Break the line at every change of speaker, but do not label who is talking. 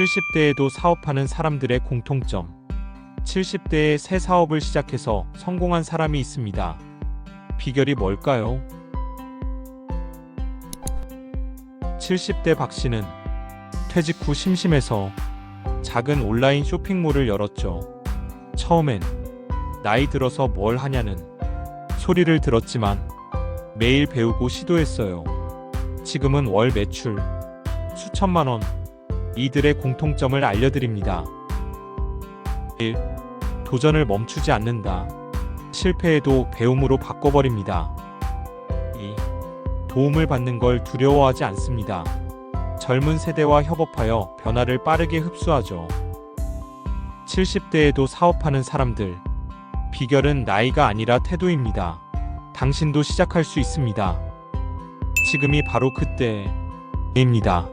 70대에도 사업하는 사람들의 공통점. 70대에 새 사업을 시작해서 성공한 사람이 있습니다. 비결이 뭘까요? 70대 박 씨는 퇴직 후 심심해서 작은 온라인 쇼핑몰을 열었죠. 처음엔 나이 들어서 뭘 하냐는 소리를 들었지만 매일 배우고 시도했어요. 지금은 월 매출 수천만 원 이들의 공통점을 알려드립니다. 1. 도전을 멈추지 않는다. 실패해도 배움으로 바꿔버립니다. 2. 도움을 받는 걸 두려워하지 않습니다. 젊은 세대와 협업하여 변화를 빠르게 흡수하죠. 70대에도 사업하는 사람들. 비결은 나이가 아니라 태도입니다. 당신도 시작할 수 있습니다. 지금이 바로 그때입니다.